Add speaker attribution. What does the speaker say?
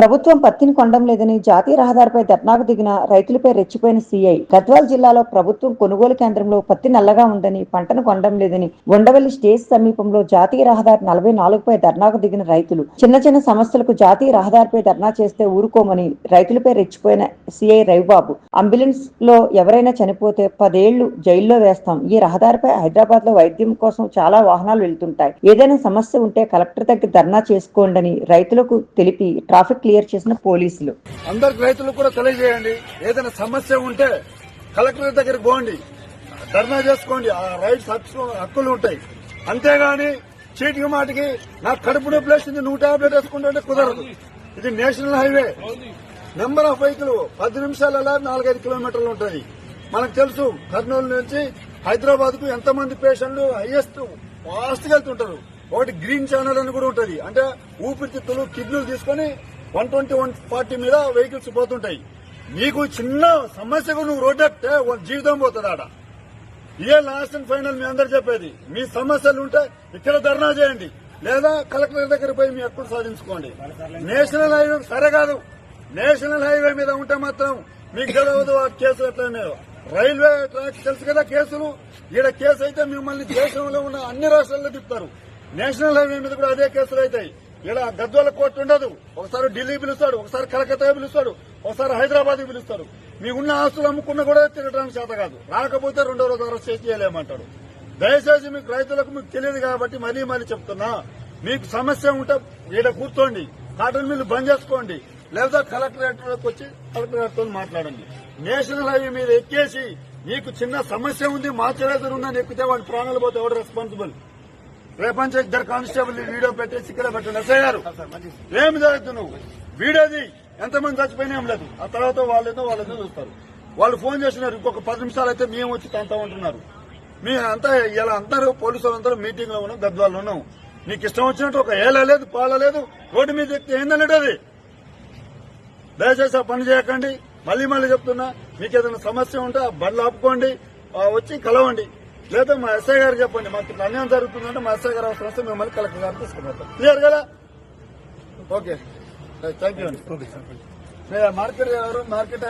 Speaker 1: ప్రభుత్వం పత్తిని కొండం లేదని జాతీయ రహదారిపై ధర్నాకు దిగిన రైతులపై రెచ్చిపోయిన సీఐ. గద్వాల్ జిల్లాలో ప్రభుత్వం కొనుగోలు కేంద్రంలో పత్తి నల్లగా ఉందని పంటను కొండం లేదని ఉండవల్లి స్టేజ్ సమీపంలో జాతీయ రహదారి నలభై నాలుగుపై ధర్నాకు దిగిన రైతులు. చిన్న చిన్న సమస్యలకు జాతీయ రహదారిపై ధర్నా చేస్తే ఊరుకోమని రైతులపై రెచ్చిపోయిన సీఐ రవిబాబు. అంబులెన్స్లో ఎవరైనా చనిపోతే పదేళ్ళు జైల్లో వేస్తాం. ఈ రహదారిపై హైదరాబాద్లో వైద్యం కోసం చాలా వాహనాలు వెళ్తుంటాయి. ఏదైనా సమస్య ఉంటే కలెక్టర్ దగ్గర ధర్నా చేసుకోండని రైతులకు తెలిపి ట్రాఫిక్ క్లియర్ చేసిన పోలీసులు.
Speaker 2: అందరికి రైతులకు కూడా తెలియజేయండి. ఏదైనా సమస్య ఉంటే కలెక్టర్ దగ్గరికి పోండి. ధర్నా చేసుకోండి. ఆ రైట్స్ హక్కు- హక్కులు ఉంటాయి. అంతేగాని చీటికి మాటికి నాకు కడుపు నొప్పి లేస్తుంది నువ్వు టాబ్లెట్ వేసుకుంటుంటే కుదరదు. ఇది national highway. Number of vehicle పది నిమిషాలలో నాలుగైదు కిలోమీటర్లు ఉంటుంది మనకు తెలుసు కర్నూలు నుంచి హైదరాబాద్కు ఎంతమంది పేషెంట్లు హైయెస్ట్ ఫాస్ట్గా వెళ్తుంటారు. ఒకటి గ్రీన్ ఛానల్ అని కూడా ఉంటది. అంటే ఊపిరితిత్తులు కిడ్నీలు తీసుకొని వన్ ట్వంటీ వన్ ఫార్టీ మీద వెహికల్స్ పోతుంటాయి. నీకు చిన్న సమస్యకు నువ్వు రోడ్డు జీవితం పోతుంది ఆడ ఇదే లాస్ట్ అండ్ ఫైనల్ మీ అందరు చెప్పేది. మీ సమస్యలు ఉంటే ఇక్కడ ధర్నా చేయండి. లేదా కలెక్టర్ దగ్గర పోయి మీ హక్కులు సాధించుకోండి. నేషనల్ హైవే సరే కాదు. నేషనల్ హైవే మీద ఉంటే మాత్రం మీకు తెలియదు ఆ కేసులు ఎట్లనే. రైల్వే ట్రాక్ తెలుసు కదా కేసులు? ఈడ కేసు అయితే మిమ్మల్ని దేశంలో ఉన్న అన్ని రాష్ట్రాల్లో తిప్పుతారు. నేషనల్ హైవే మీద కూడా అదే కేసులు అవుతాయి. ఈడ గద్వాల కోర్టు ఉండదు. ఒకసారి ఢిల్లీ పిలుస్తాడు ఒకసారి కలకత్తా పిలుస్తాడు ఒకసారి హైదరాబాద్ పిలుస్తాడు. మీ ఉన్న ఆస్తులు అమ్ముకున్నా కూడా తిరగడానికి చేత కాదు. రాకపోతే రెండో రోజు అరెస్ట్ చేసి చేయలేమంటాడు. దయచేసి మీకు రైతులకు మీకు తెలియదు కాబట్టి మరీ మరీ చెప్తున్నా. మీకు సమస్య ఉంటే ఈడ కూర్చోండి. కాటన్ మిల్లు బంద్ చేసుకోండి. లేదా కలెక్టరేట్ వచ్చి కలెక్టరేట్తో మాట్లాడండి. నేషనల్ హైవే మీద ఎక్కేసి మీకు చిన్న సమస్య ఉంది మార్చలేదు ఉందని ఎక్కితే వాడి ప్రాణాలు పోతే ఎవరు రెస్పాన్సిబుల్? రేపంచి ఇద్దరు కానిస్టేబుల్ వీడియో పెట్టేసి ఇక్కడ పెట్టండి. ఎస్ఐ గారు ఏమి జరుగుతుంది నువ్వు? వీడియోది ఎంతమంది చచ్చిపోయినా ఏం లేదు. ఆ తర్వాత వాళ్ళేదో వాళ్ళేదో చూస్తారు. వాళ్ళు ఫోన్ చేసినారు ఇంకొక పది నిమిషాలు అయితే మేము వచ్చి తంతా ఉంటున్నారు. మీ అంతా ఇలా అందరూ పోలీసులు అందరూ మీటింగ్లో ఉన్నాం గద్వాల్లో ఉన్నాం. నీకు ఇష్టం వచ్చినట్టు ఒక ఏల లేదు పాల లేదు రోడ్డు మీద ఎక్కితే ఏందన్నట్టు అది దయచేసి ఆ పని చేయకండి. మళ్ళీ మళ్ళీ చెప్తున్నా మీకు ఏదైనా సమస్య ఉంటే ఆ బండ్లు ఆపుకోండి వచ్చి కలవండి. లేదా మా ఎస్ఐ గారు చెప్పండి మాకు అన్యాయం జరుగుతుందంటే మా ఎస్ఐ గారు అవసరం వస్తే మిమ్మల్ని కలెక్టర్ గారు తీసుకుపోతాం క్లియర్ కదా? ఓకే. థ్యాంక్ యూ అండి మార్కెట్ ఎవరు మార్కెట్